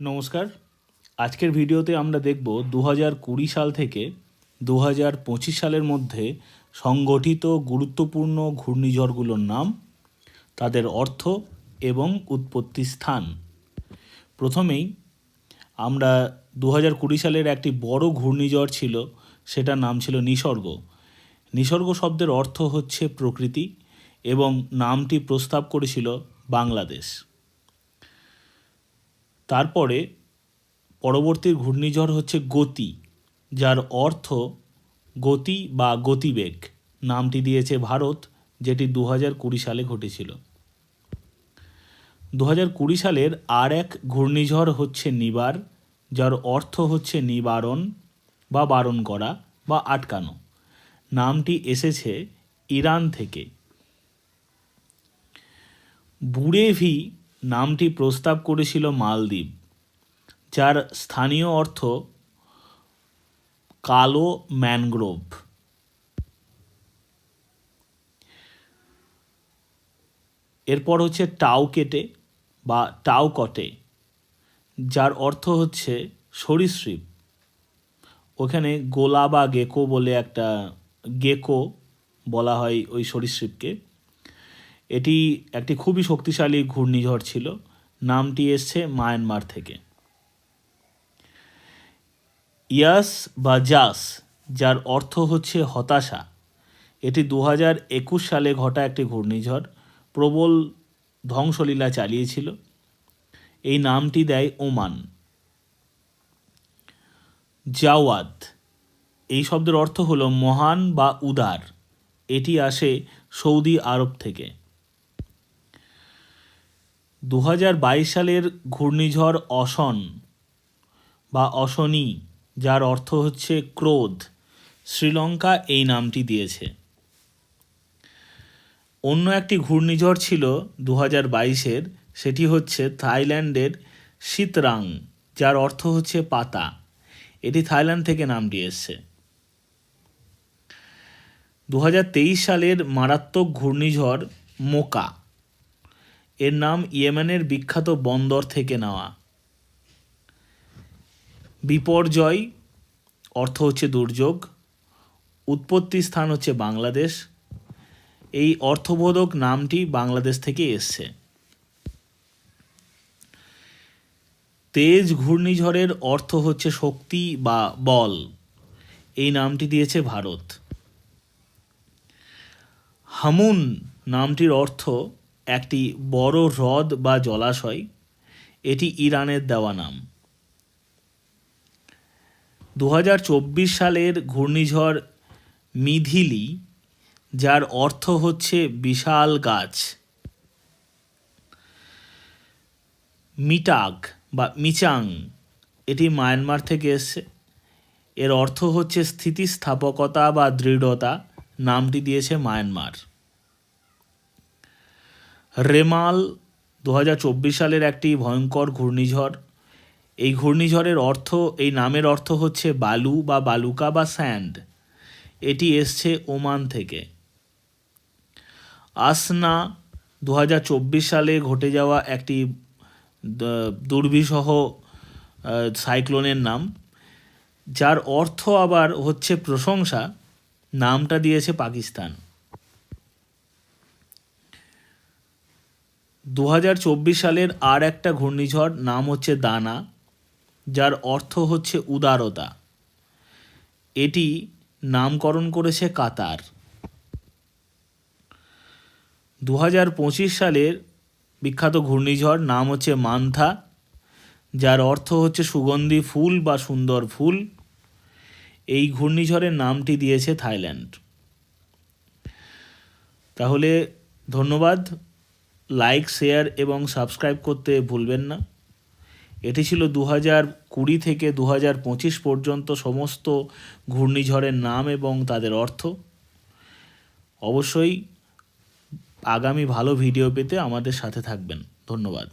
নমস্কার। আজকের ভিডিওতে আমরা দেখব দু কুড়ি সাল থেকে দু পঁচিশ সালের মধ্যে সংগঠিত গুরুত্বপূর্ণ ঘূর্ণিঝড়গুলোর নাম, তাদের অর্থ এবং উৎপত্তি স্থান। প্রথমেই আমরা দু কুড়ি সালের একটি বড় ঘূর্ণিঝড় ছিল, সেটার নাম ছিল নিসর্গ। নিসর্গ শব্দের অর্থ হচ্ছে প্রকৃতি এবং নামটি প্রস্তাব করেছিল বাংলাদেশ। তারপরে পরবর্তী ঘূর্ণিঝড় হচ্ছে গতি, যার অর্থ গতি বা গতিবেগ। নামটি দিয়েছে ভারত, যেটি দু হাজার কুড়ি সালে ঘটেছিল। দু হাজার কুড়ি সালের আর এক ঘূর্ণিঝড় হচ্ছে নিবার, যার অর্থ হচ্ছে নিবারণ বা বারণ করা বা আটকানো। নামটি এসেছে ইরান থেকে। বুড়েভি নামটি প্রস্তাব করেছিল মালদ্বীপ, যার স্থানীয় অর্থ কালো ম্যানগ্রোভ। এরপর হচ্ছে টাও কেটে বা টাও কটে, যার অর্থ হচ্ছে সরীসৃপ। ওখানে গোলা বা গেকো বলে একটা গেকো বলা হয় ওই সরীসৃপকে। এটি একটি খুবই শক্তিশালী ঘূর্ণিঝড় ছিল। নামটি এসছে মায়ানমার থেকে। ইয়াস বা জাস, যার অর্থ হচ্ছে হতাশা, এটি দু একুশ সালে ঘটা একটি ঘূর্ণিঝড়, প্রবল ধ্বংসলীলা চালিয়েছিল। এই নামটি দেয় ওমান। জাওয়াদ, এই শব্দের অর্থ হলো মহান বা উদার। এটি আসে সৌদি আরব থেকে। দু হাজার বাইশ সালের ঘূর্ণিঝড় অসন বা অশনি যার অর্থ হচ্ছে ক্রোধ, শ্রীলঙ্কা এই নামটি দিয়েছে। অন্য একটি ঘূর্ণিঝড় ছিল দু হাজার বাইশের, সেটি হচ্ছে থাইল্যান্ডের শীতরাং, যার অর্থ হচ্ছে পাতা। এটি থাইল্যান্ড থেকে নামটি এসছে। দু হাজার তেইশ সালের মারাত্মক ঘূর্ণিঝড় মোকা এর নাম ইয়েমেনের বিখ্যাত বন্দর থেকে নেওয়া। বিপর্যয়, অর্থ হচ্ছে দুর্যোগ, উৎপত্তি স্থান হচ্ছে বাংলাদেশ। এই অর্থবোধক নামটি বাংলাদেশ থেকে এসছে। তেজ ঘূর্ণিঝড়ের অর্থ হচ্ছে শক্তি বা বল। এই নামটি দিয়েছে ভারত। হামুন নামটির অর্থ একটি বড় হ্রদ বা জলাশয়, এটি ইরানের দেওয়া নাম। দু হাজার চব্বিশ সালের ঘূর্ণিঝড় মিধিলি, যার অর্থ হচ্ছে বিশাল গাছ। মিটাগ বা মিচাং, এটি মায়ানমার থেকে এসছে। এর অর্থ হচ্ছে স্থিতিস্থাপকতা বা দৃঢ়তা, নামটি দিয়েছে মায়ানমার। রেমাল দু হাজার চব্বিশ সালের একটি ভয়ঙ্কর ঘূর্ণিঝড়। এই ঘূর্ণিঝড়ের অর্থ, এই নামের অর্থ হচ্ছে বালু বা বালুকা বা স্যান্ড। এটি এসছে ওমান থেকে। আসনা দু হাজার চব্বিশ সালে ঘটে যাওয়া একটি দুর্বিষহ সাইক্লোনের নাম। যার অর্থ আবার হচ্ছে প্রশংসা। নামটা দিয়েছে পাকিস্তান। দু হাজার চব্বিশ সালের আর একটা ঘূর্ণিঝড়, নাম হচ্ছে দানা, যার অর্থ হচ্ছে উদারতা। এটি নামকরণ করেছে কাতার। দু হাজার পঁচিশ সালের বিখ্যাত ঘূর্ণিঝড়, নাম হচ্ছে মান্থা, যার অর্থ হচ্ছে সুগন্ধি ফুল বা সুন্দর ফুল। এই ঘূর্ণিঝড়ের নামটি দিয়েছে থাইল্যান্ড। তাহলে ধন্যবাদ। লাইক শেয়ার এবং সাবস্ক্রাইব করতে ভুলবেন না। এটি ছিল দু হাজার কুড়ি থেকে দু হাজার পঁচিশ পর্যন্ত সমস্ত ঘূর্ণিঝড়ের নাম এবং তাদের অর্থ। অবশ্যই আগামী ভালো ভিডিও পেতে আমাদের সাথে থাকবেন। ধন্যবাদ।